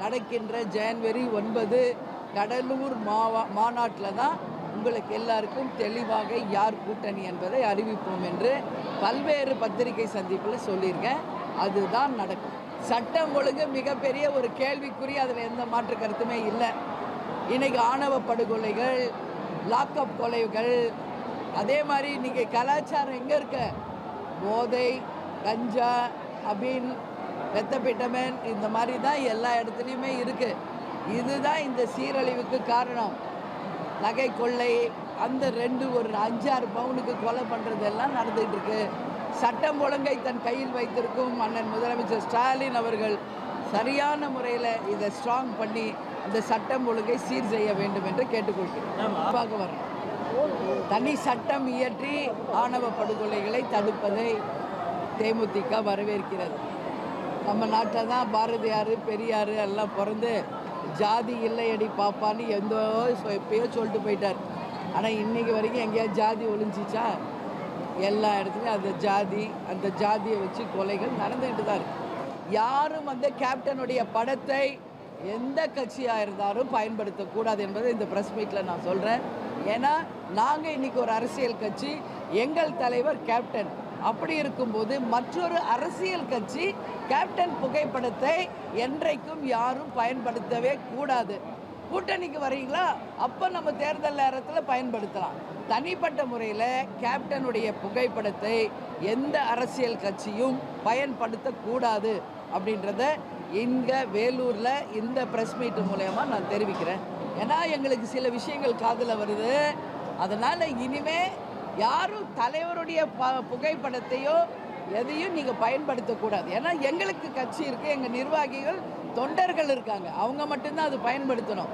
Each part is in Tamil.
நடக்கின்ற ஜனவரி ஒன்பது கடலூர் மாவா மாநாட்டில் தான் உங்களுக்கு எல்லாருக்கும் தெளிவாக யார் கூட்டணி என்பதை அறிவிப்போம் என்று பல்வேறு பத்திரிகை சந்திப்பில் சொல்லியிருக்கேன். அதுதான் நடக்கும். சட்டம் ஒழுங்கு மிகப்பெரிய ஒரு கேள்விக்குறி அதில் எந்த மாற்று கருத்துமே இல்லை. இன்னைக்கு ஆணவ படுகொலைகள் லாக்அப் கொலைகள் அதே மாதிரி இன்னைக்கு கலாச்சாரம் எங்கே இருக்க? போதை கஞ்சா அபின் வெத்தப்பிட்டமன் இந்த மாதிரி தான் எல்லா இடத்துலையுமே இருக்குது இதுதான் இந்த சீரழிவுக்கு காரணம். நகை கொள்ளை அந்த ரெண்டு ஒரு அஞ்சாறு பவுனுக்கு கொலை பண்ணுறதெல்லாம் நடந்துகிட்டு இருக்கு சட்டம் ஒழுங்கை தன் கையில் வைத்திருக்கும் அண்ணன் முதலமைச்சர் ஸ்டாலின் அவர்கள் சரியான முறையில் இதை ஸ்ட்ராங் பண்ணி இந்த சட்டம் ஒழுங்கை சீர் செய்ய வேண்டும் என்று கேட்டுக்கொள்கிறேன் பார்க்க தனி சட்டம் இயற்றி ஆணவ படுகொலைகளை தடுப்பதை தேமுதிக வரவேற்கிறது. நம்ம நாட்டில் தான் பாரதியார் பெரியார் எல்லாம் பிறந்து ஜாதி இல்லையடி பாப்பான்னு எந்த எப்பயோ சொல்லிட்டு போயிட்டார். ஆனால் இன்றைக்கி வரைக்கும் எங்கேயாவது ஜாதி ஒழிஞ்சிச்சா எல்லா இடத்துலையும் அந்த ஜாதி அந்த ஜாதியை வச்சு கொலைகள் நடந்துகிட்டு தான் இருக்குது யாரும் வந்து கேப்டனுடைய படத்தை எந்த கட்சியாக இருந்தாலும் பயன்படுத்தக்கூடாது என்பதை இந்த ப்ரெஸ் மீட்டில் நான் சொல்கிறேன் ஏன்னா நாங்கள் இன்றைக்கி ஒரு அரசியல் கட்சி எங்கள் தலைவர் கேப்டன். அப்படி இருக்கும்போது மற்றொரு அரசியல் கட்சி கேப்டன் புகைப்படத்தை என்றைக்கும் யாரும் பயன்படுத்தவே கூடாது. கூட்டணிக்கு வரீங்களா அப்போ நம்ம தேர்தல் நேரத்தில் பயன்படுத்தலாம். தனிப்பட்ட முறையில் கேப்டனுடைய புகைப்படத்தை எந்த அரசியல் கட்சியும் பயன்படுத்தக்கூடாது அப்படின்றத இங்கே வேலூரில் இந்த ப்ரெஸ் மீட் மூலயமா நான் தெரிவிக்கிறேன். ஏன்னா எங்களுக்கு சில விஷயங்கள் காதில் வருது. அதனால் இனிமே யாரும் தலைவருடைய ப புகைப்படத்தையோ எதையும் நீங்கள் பயன்படுத்தக்கூடாது. ஏன்னா எங்களுக்கு கட்சி இருக்குது எங்கள் நிர்வாகிகள் தொண்டர்கள் இருக்காங்க. அவங்க மட்டும்தான் அது பயன்படுத்தணும்.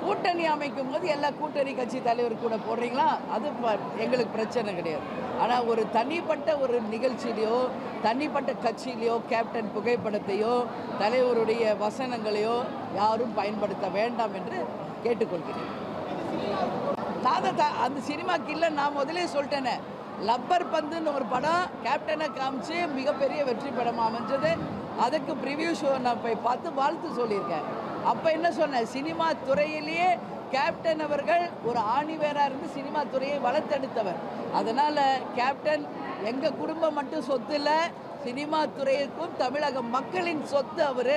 கூட்டணி அமைக்கும் போது எல்லா கூட்டணி கட்சி தலைவர் கூட போடுறீங்களா? அது ப- எங்களுக்கு பிரச்சனை கிடையாது. ஆனால் ஒரு தனிப்பட்ட ஒரு நிகழ்ச்சியிலையோ தனிப்பட்ட கட்சியிலையோ கேப்டன் புகைப்படத்தையோ தலைவருடைய வசனங்களையோ யாரும் பயன்படுத்த வேண்டாம் என்று கேட்டுக்கொள்கிறேன். தாதா அந்த சினிமாக்கு இல்லை நான் முதலே சொல்லிட்டேனே. லப்பர் பந்துன்னு ஒரு படம் கேப்டனை காமிச்சு மிகப்பெரிய வெற்றி படமாக அமைஞ்சது. அதுக்கு ப்ரிவியூ ஷோ நான் போய் பார்த்து வாழ்த்து சொல்லியிருக்கேன். அப்போ என்ன சொன்னேன்? சினிமா துறையிலேயே கேப்டன் அவர்கள் ஒரு ஆணிவேராக இருந்து சினிமா துறையை வளர்த்தெடுத்தவர். அதனால் கேப்டன் எங்கள் குடும்பம் மட்டும் சொத்து இல்லை சினிமா துறைக்கும் தமிழக மக்களின் சொத்து அவர்.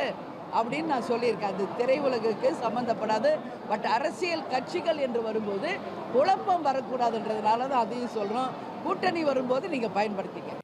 அப்படின்னு நான் சொல்லியிருக்கேன். அது திரையுலகுக்கு சம்மந்தப்படாது பட் அரசியல் கட்சிகள் என்று வரும்போது குழப்பம் வரக்கூடாதுன்றதுனால தான் அதையும் சொல்கிறோம் கூட்டணி வரும்போது நீங்கள் பயன்படுத்திக்க